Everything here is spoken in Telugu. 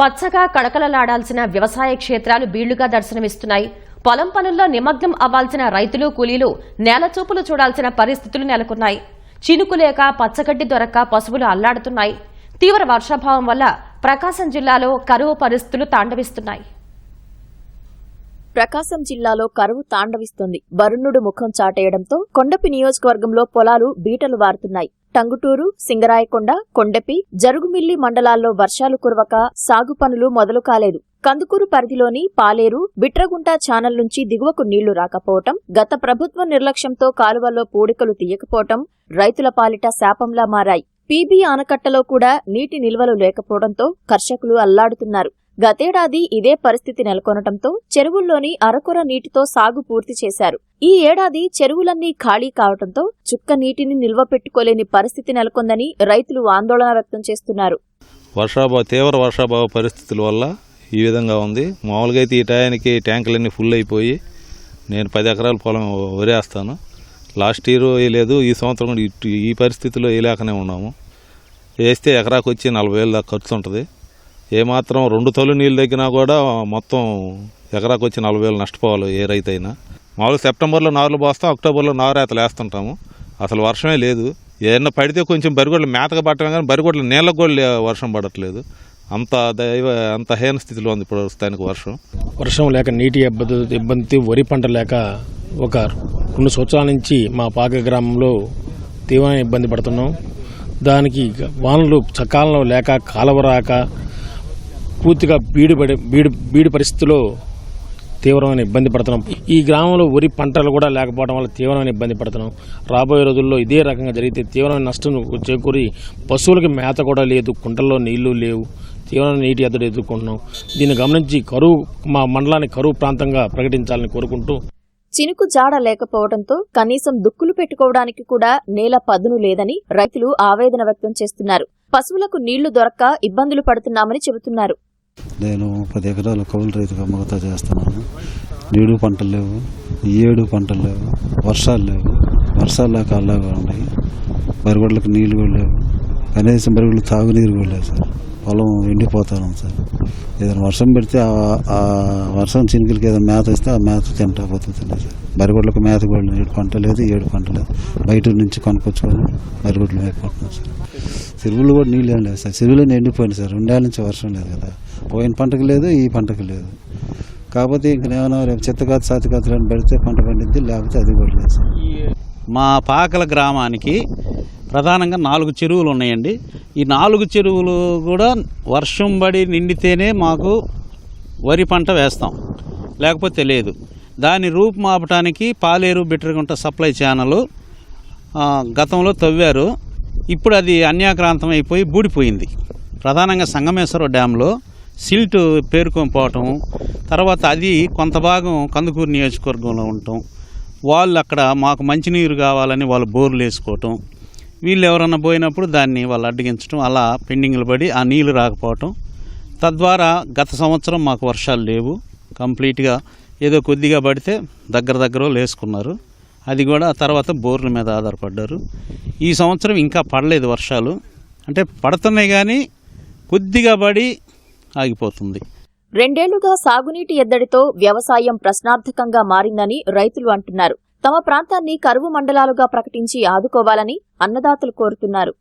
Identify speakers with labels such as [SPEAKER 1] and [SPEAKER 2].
[SPEAKER 1] పచ్చగా కడకలలాడాల్సిన వ్యవసాయ క్షేత్రాలు బీళ్ళుగా దర్శనమిస్తున్నాయి. పొలం పనుల్లో నిమగ్నం అవ్వాల్సిన రైతులు కూలీలు నేలచూపులు చూడాల్సిన పరిస్థితులు నెలకొన్నాయి. చినుకు లేక పచ్చగడ్డి దొరక్క పశువులు అల్లాడుతున్నాయి. తీవ్ర వర్షాభావం వల్ల ప్రకాశం జిల్లాలో కరువు పరిస్థితులు తాండవిస్తున్నాయి.
[SPEAKER 2] ప్రకాశం జిల్లాలో కరువు తాండవిస్తుంది. వరుణుడు ముఖం చాటేయడంతో కొండపి నియోజకవర్గంలో పొలాలు బీటలు వారుతున్నాయి. టంగుటూరు సింగరాయకొండ కొండపి జరుగుమిల్లి మండలాల్లో వర్షాలు కురవక సాగు పనులు మొదలు కాలేదు. కందుకూరు పరిధిలోని పాలేరు బిట్రగుంట ఛానల్ నుంచి దిగువకు నీళ్ళు రాకపోవటం గత ప్రభుత్వ నిర్లక్ష్యంతో కాలువల్లో పూడికలు తీయకపోవటం రైతుల పాలిట శాపంలా మారాయి. పీబీ ఆనకట్టలో కూడా నీటి నిల్వలు లేకపోవడంతో కర్షకులు అల్లాడుతున్నారు. గతేడాది ఇదే పరిస్థితి నెలకొనటంతో చెరువుల్లోని అరకొర నీటితో సాగు పూర్తి చేశారు. ఈ ఏడాది చెరువులన్నీ ఖాళీ కావటంతో చుక్క నీటిని నిల్వ పెట్టుకోలేని పరిస్థితి నెలకొందని రైతులు ఆందోళన వ్యక్తం చేస్తున్నారు.
[SPEAKER 3] వర్షాభావ తీవ్ర వర్షాభావ పరిస్థితుల వల్ల ఈ విధంగా ఉంది. మామూలుగా అయితే ఈ టయానికి ట్యాంకులన్నీ ఫుల్ అయిపోయి నేను పది ఎకరాల పొలం వరేస్తాను. లాస్ట్ ఇయర్ వేయలేదు ఈ సంవత్సరం కూడా ఈ పరిస్థితిలో వేయలేకనే ఉన్నాము. వేస్తే ఎకరాకు వచ్చి నలభై వేలు దాకా ఖర్చు ఉంటుంది. ఏమాత్రం రెండు తొలి నీళ్ళు తగ్గినా కూడా మొత్తం ఎకరాకు వచ్చి నలభై వేలు నష్టపోవాలి ఏ రైతు అయినా మామూలుగా సెప్టెంబర్లో నారులు పోస్తాం అక్టోబర్లో నారేతలు వేస్తుంటాము. అసలు వర్షమే లేదు. ఏదైనా పడితే కొంచెం బరిగొడ్లు మేతగా పట్టడం కానీ బరిగొడ్లు నీళ్ళకు కూడా లే- వర్షం పడట్లేదు. అంత దైవ అంత హీన స్థితిలో ఉంది ఇప్పుడు ప్రస్తుతానికి వర్షం.
[SPEAKER 4] వర్షం లేక నీటి ఇబ్బంది ఇబ్బంది వరి పంట లేక ఒక రెండు సంవత్సరాల నుంచి మా పాక గ్రామంలో తీవ్రమైన ఇబ్బంది పడుతున్నాం. దానికి వానలు సకాలంలో లేక కాలువ రాక పూర్తిగా బీడు పడి బీడు బీడు పరిస్థితిలో తీవ్రమైన ఇబ్బంది పడుతున్నాం. ఈ గ్రామంలో వరి పంటలు కూడా లేకపోవడం వల్ల తీవ్రమైన ఇబ్బంది పడుతున్నాం. రాబోయే రోజుల్లో ఇదే రకంగా జరిగితే తీవ్రమైన నష్టం చేకూరి పశువులకి మేత కూడా లేదు కుంటల్లో నీళ్ళు లేవు తీవ్రమైన నీటి ఎద్దడి ఎదుర్కొంటున్నాం. దీన్ని గమనించి కరువు మా మండలాన్ని కరువు ప్రాంతంగా ప్రకటించాలని కోరుకుంటూ
[SPEAKER 2] చినుకు జాడ లేకపోవడంతో కనీసం దుక్కులు పెట్టుకోవడానికి కూడా నేల పదును లేదని రైతులు ఆవేదన వ్యక్తం చేస్తున్నారు. పశువులకు నీళ్ళు దొరక్క ఇబ్బందులు పడుతున్నామని చెబుతున్నారు.
[SPEAKER 5] నేను పది ఎకరాల కౌలు రైతుగా మగతా చేస్తున్నాను. నీడు పంటలు లేవు ఏడు పంటలు లేవు వర్షాలు లేవు వర్షాలు లేక అల్లాగా ఉన్నాయి. బరిగొడ్లకు నీళ్ళు కూడా లేవు. కనీసం బరిగొడ్లు తాగునీరు కూడా లేదు సార్. పొలం ఎండిపోతాను సార్. ఏదైనా వర్షం పెడితే ఆ- ఆ వర్షం చినుకులకి ఏదైనా మేత ఇస్తే ఆ మేత తింటా పోతుంది సార్. బరిగొడ్లకు మేత కూడా ఏడు పంట లేదు ఏడు పంట లేదు. బయట నుంచి కొనుక్కొచ్చుకొని బరిగొడ్లు మేపుకుంటున్నాం సార్. చెరువులు కూడా నీళ్ళు ఏం లేదు సార్. చెరువులు ఎండిపోయింది సార్. రెండేళ్ళ నుంచి వర్షం లేదు కదా. పోయిన పంటకు లేదు ఈ పంటకు లేదు. కాకపోతే ఇంక ఏమైనా రేపు సాతి సాతికాతలు పెడితే పంట పండిద్ది లేకపోతే అది కూడా లేదు సార్.
[SPEAKER 6] మా పాకల గ్రామానికి ప్రధానంగా నాలుగు చెరువులు ఉన్నాయండి. ఈ నాలుగు చెరువులు కూడా వర్షం పడి నిండితేనే మాకు వరి పంట వేస్తాం. లేకపోతే లేదు. దాని రూపుమాపటానికి పాలేరు బిట్రగుంట సప్లై ఛానల్ గతంలో తవ్వారు. ఇప్పుడు అది అన్యాక్రాంతం అయిపోయి బూడిపోయింది. ప్రధానంగా సంగమేశ్వర డ్యాంలో సిల్ట్ పేరుకోపోవటం తర్వాత అది కొంత భాగం కందుకూరు నియోజకవర్గంలో ఉండటం వాళ్ళు అక్కడ మాకు మంచినీరు కావాలని వాళ్ళు బోర్లు వేసుకోవటం వీళ్ళు ఎవరన్నా పోయినప్పుడు దాన్ని వాళ్ళు అడ్డగించడం అలా పెండింగ్లు పడి ఆ నీళ్ళు రాకపోవటం. తద్వారా గత సంవత్సరం మాకు వర్షాలు లేవు. కంప్లీట్గా ఏదో కొద్దిగా పడితే దగ్గర దగ్గర వేసుకున్నారు. అది కూడా తర్వాత బోర్ల మీద ఆధారపడ్డారు. ఈ సంవత్సరం ఇంకా పడలేదు వర్షాలు. అంటే పడుతున్నాయి కానీ కొద్దిగా పడి ఆగిపోతుంది.
[SPEAKER 2] రెండేళ్ళుగా సాగునీటి ఎద్దడితో వ్యవసాయం ప్రశ్నార్థకంగా మారిందని రైతులు అంటున్నారు. తమ ప్రాంతాన్ని కరువు మండలాలుగా ప్రకటించి ఆదుకోవాలని అన్నదాతలు కోరుతున్నారు.